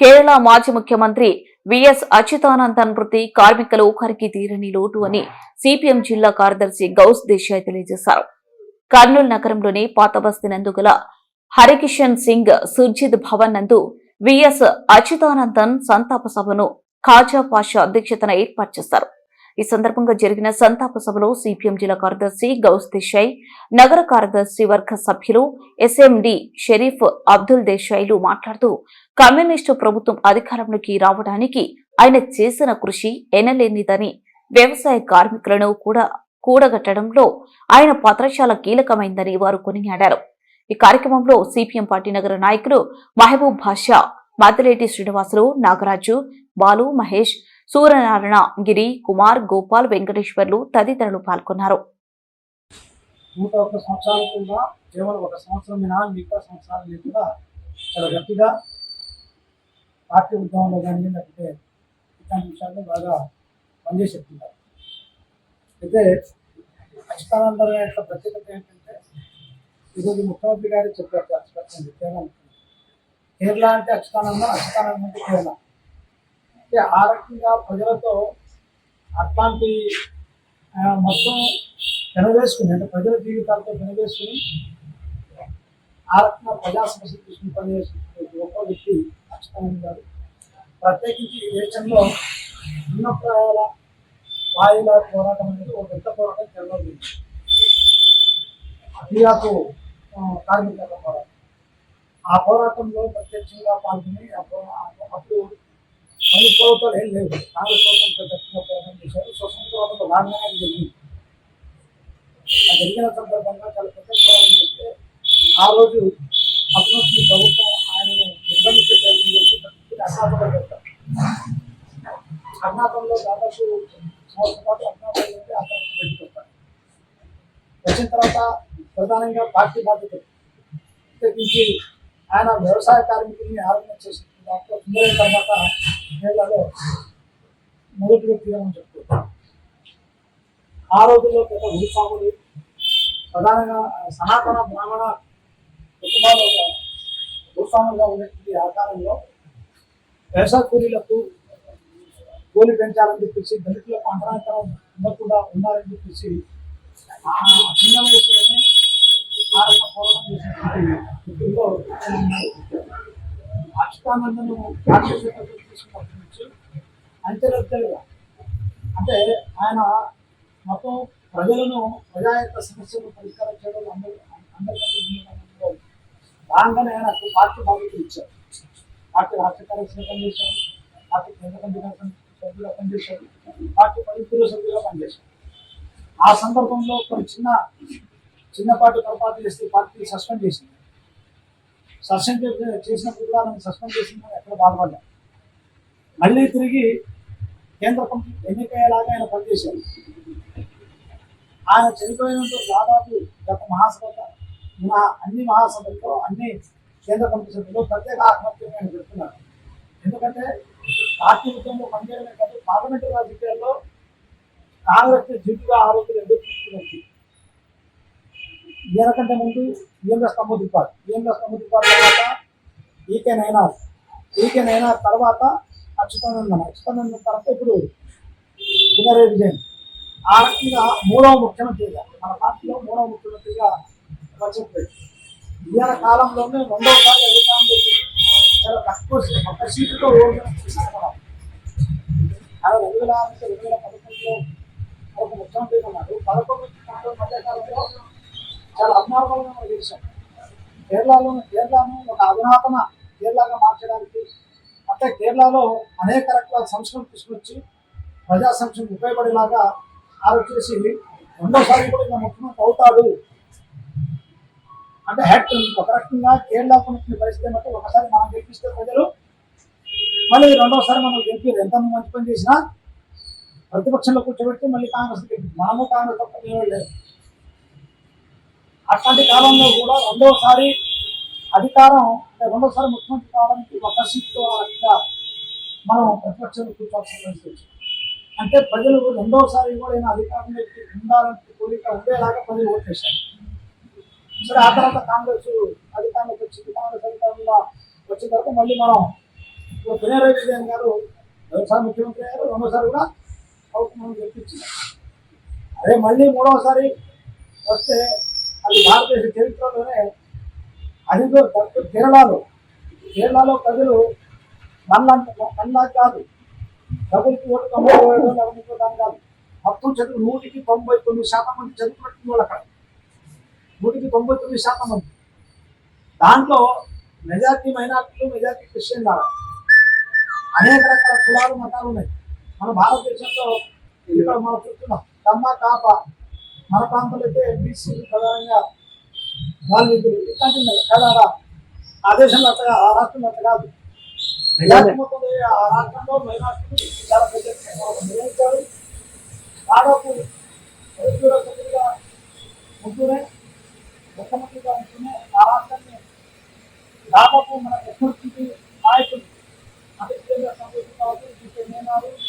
కేరళ మాజీ ముఖ్యమంత్రి విఎస్ అచ్యుతానందన్ మృతి కార్మికులు ఒకరికి తీరని లోటు అని సిపిఎం జిల్లా కార్యదర్శి గౌస్ దేశాయ్ తెలియజేశారు. కర్నూలు నగరంలోని పాతబస్తి నందుగల నందు గల హరికిషన్ సింగ్ సుర్జిత్ భవన్ నందు విఎస్ అచ్యుతానందన్ సంతాప సభను ఖాజా పాషా అధ్యక్షతన ఏర్పాటు చేశారు. ఈ సందర్భంగా జరిగిన సంతాప సభలో సిపిఎం జిల్లా కార్యదర్శి గౌస్ దేశాయ్ నగర కార్యదర్శి వర్గ సభ్యులు ఎస్ఎండి షరీఫ్ అబ్దుల్ దేశాయ్లు మాట్లాడుతూ కమ్యూనిస్టు ప్రభుత్వం అధికారంలోకి రావడానికి ఆయన చేసిన కృషి ఎనలేనిదని వ్యవసాయ కార్మికులను కూడా కూడగట్టడంలో ఆయన పాత్ర చాలా కీలకమైందని వారు కొనియాడారు. ఈ కార్యక్రమంలో సిపిఎం పార్టీ నగర నాయకులు మహబూబ్ భాషా మాదిరెడ్డి శ్రీనివాసులు నాగరాజు బాలు మహేష్ సూర్యనారాయణ గిరి కుమార్ గోపాల్ వెంకటేశ్వర్లు తదితరులు పాల్గొన్నారు. నూట ఒక్క సంవత్సరాల కింద కేవలం ఒక సంవత్సరం మినహా మిగతా సంవత్సరాలు కూడా చాలా గట్టిగా పార్టీ ఉద్యమంలో కానీ లేకపోతే ఇట్లాంటి విషయాల్లో బాగా పనిచేసేట్టున్నారు. అయితే అచ్యుతానందర్ యొక్క ప్రత్యేకత ఏంటంటే ఈరోజు ముఖ్యమంత్రి గారు చెప్పారు అచ్యుతానంద కేరళ కేరళ అంటే అచ్యుతానందం అచ్యుతానందం అంటే కేరళ. అంటే ఆ రకంగా ప్రజలతో అట్లాంటి ఆ, మొత్తం పెనవేసుకుని అంటే ప్రజల జీవితాలతో పెనవేసుకుని ఆ రకంగా ప్రజా సమస్యలు తీసుకుని పనిచేసిన గొప్ప వ్యక్తి అచ్యుతానంద గారు. ప్రత్యేకించి ఈ దేశంలో ఉన్నప్రాయాల వాయుల పోరాటం అనేది ఒక పెద్ద పోరాటం జరగదు. అభియాకు కార్మికుల పోరాటం. ఆ పోరాటంలో ప్రత్యక్షంగా పాల్గొని ఆ పో- ఆ- అప్పుడు కొన్ని ప్రభుత్వాలు ఏం లేవు కాంగ్రెస్ ప్రభుత్వం ప్రత్యక్షంగా పోరాటం చేశారు స్వతంత్ర పోరాటంలో భాగంగానే అది జరిగింది ఆ జరిగిన సందర్భంగా చాలా పెద్ద పోరాటం చేస్తే ఆ రోజు అప్పుడు ప్రభుత్వం ఆయనను నిర్బంధించే ప్రయత్నం చేసి ప్రతి అజ్ఞాతంలో పెట్టారు అజ్ఞాతంలో దాదాపు సంవత్సరం పాటు అజ్ఞాతంలో ఉండి ఆ తర్వాత బయటకు వస్తారు వచ్చిన తర్వాత ప్రధానంగా పార్టీ బాధ్యత ప్రత్యేకించి ఆయన వ్యవసాయ కార్మికుల్ని ఆర్గనైజ్ చేసిన దాంట్లో సుందరైన తర్వాత కేరళలో మొదటి వ్యక్తిగా మనం చెప్పుకోవచ్చు ఆ రోజుల్లో పెద్ద గురుస్వాములు ప్రధానంగా సనాతన బ్రాహ్మణ కుటుంబాలు భూస్వాములుగా ఉన్నటువంటి ఆ కాలంలో వ్యవసాయ కూలీలకు కూలి పెంచాలని చెప్పేసి దళితులకు అంతరాంతరం ఉండకుండా ఉండాలని చెప్పేసి ఆ చిన్న వయసులోనే ఆ పోరాటం చేసినటువంటి వ్యక్తుల్లో ఆయన ఉన్నారు. అచ్యుతానందను అంచెలంచెలుగా అంటే ఆయన మొత్తం ప్రజలను ప్రజా యొక్క సమస్యలను పరిష్కారం చేయడం అందరూ అందరికంటే ముందుగా ఆయన పార్టీ బాధ్యతలు ఇచ్చారు. పార్టీ రాష్ట్ర కార్యదర్శిగా పనిచేశారు పార్టీ కేంద్ర కమిటీ సభ్యులుగా పనిచేశారు పార్టీ పరిపూర్ణ సభ్యులుగా పనిచేశారు. ఆ సందర్భంలో కొన్ని చిన్న చిన్నపాటి పొరపాటు చేస్తే పార్టీ సస్పెండ్ చేసింది. సస్పెండ్ చేసినప్పుడు కూడా నన్ను సస్పెండ్ చేసిందని ఎక్కడ బాధపడ్డా మళ్ళీ తిరిగి కేంద్ర కమిటీ ఎన్నికయ్యేలాగా ఆయన పనిచేశారు. ఆయన చనిపోయినందుకు దాదాపు గత మహాసభ మా అన్ని మహాసభల్లో అన్ని కేంద్ర కమిటీ సభ్యులు ప్రత్యేక ఆత్మహత్యను ఆయన చెప్తున్నారు ఎందుకంటే పార్టీ ఉద్యమంలో పనిచేయడమే కాదు పార్లమెంటు రాజకీయాల్లో కాంగ్రెస్ జిడ్డుగా ఆరోగ్యం ఎదుర్కొంటున్నది ఈయనకంటే ముందు ఈఎంఎస్ నమోదిపాడు ఈఎంఎస్ నమోదిపాడు తర్వాత ఈకే నైనార్ ఈకే నైనార్ తర్వాత అచ్యుతానందన్ అచ్యుతానందన్ తర్వాత ఇప్పుడు పినరయ్ విజయన్ ఆ రకంగా మూడవ ముఖ్యమంత్రిగా మన పార్టీలో మూడవ ముఖ్యమంత్రిగా వచ్చింది ఈయన కాలంలోనే రెండవసారి అధికారంలో చాలా తక్కువ సీ- ఒక్క సీటుతో ఓడిన తీసుకున్నాం రెండు వేల ఆరు రెండు వేల పదకొండులో ఒక ముఖ్యమంత్రి ఉన్నారు. పదకొండు నుంచి పన్నెండు చాలా అభిమానంగా మనం చేశాం కేరళలో కేరళను ఒక అధునాతన కేరళగా మార్చడానికి అంటే కేరళలో అనేక రకాల సంస్కరణ తీసుకొచ్చి ప్రజా సంక్షేమం ఉపయోగపడేలాగా ఆరో చేసి రెండోసారి కూడా ఇలా ముఖ్యమంత్రి అవుతాడు. అంటే హ్యాట్ ఒక రకంగా కేరళకు వచ్చిన పరిస్థితి ఏమంటే ఒకసారి మనం గెలిపిస్తే ప్రజలు మళ్ళీ రెండోసారి మనం గెలిపారు ఎంత మంచి పని చేసినా ప్రతిపక్షంలో కూర్చోబెట్టి మళ్ళీ కాంగ్రెస్ మనము కాంగ్రెస్ తప్ప లేదు అట్లాంటి కాలంలో కూడా రెండోసారి అధికారం రెండోసారి ముఖ్యమంత్రి కావడానికి ఒక సీట్తో మనం ప్రతిపక్షాలు కూర్చోవాల్సిన పరిస్థితి అంటే ప్రజలు రెండోసారి కూడా ఈయన అధికారంలోకి ఉండాలంటే కోరిక ఉండేలాగా ప్రజలు ఓటేశారు సరే ఆ తర్వాత కాంగ్రెస్ అధికారంలోకి వచ్చింది. కాంగ్రెస్ అధికారంలో వచ్చిన తర్వాత మళ్ళీ మనం ఇప్పుడు పినరవి విజయన్ గారు రెండోసారి ముఖ్యమంత్రి అయ్యారు రెండోసారి కూడా అవుతుందని చెప్పించింది అదే మళ్ళీ మూడవసారి వస్తే అది భారతదేశ చరిత్రలోనే అదిగో కేరళలో. కేరళలో ప్రజలు నల్ల నల్లా కాదు. డబ్బులకి ఓటు తొంభై కాదు. మొత్తం చదువు నూటికి తొంభై తొమ్మిది శాతం మంది చదువుకున్నట్టు వాళ్ళు అక్కడ. నూటికి తొంభై తొమ్మిది శాతం మంది. దాంట్లో మెజార్టీ మైనార్టీలు మెజార్టీ క్రిస్టియన్ కాదు. అనేక రకాల కులాలు మతాలు ఉన్నాయి. మన భారతదేశంలో ఇక్కడ మనం చూస్తున్నాం. కమ్మ కాప. మన ప్రాంతంలో అయితే బీసీ ప్రధానంగా వాళ్ళు ఇట్లాంటి ఉన్నాయి కదా ఆ దేశంలో అట్లా ఆ రాష్ట్రంలో అట్లా కాదు. మెజార్టీ మొత్తం ఆ రాష్ట్రంలో మైనార్టీలు చాలా నిర్ణయించారు దాదాపు సభ్యులుగా ఉంటూనే ముఖ్యమంత్రిగా ఉంటూనే ఆ రాష్ట్రాన్ని దాదాపు మన ఎస్ఎస్సీ నాయకులు అంటే కేంద్ర సంతోషం కావచ్చు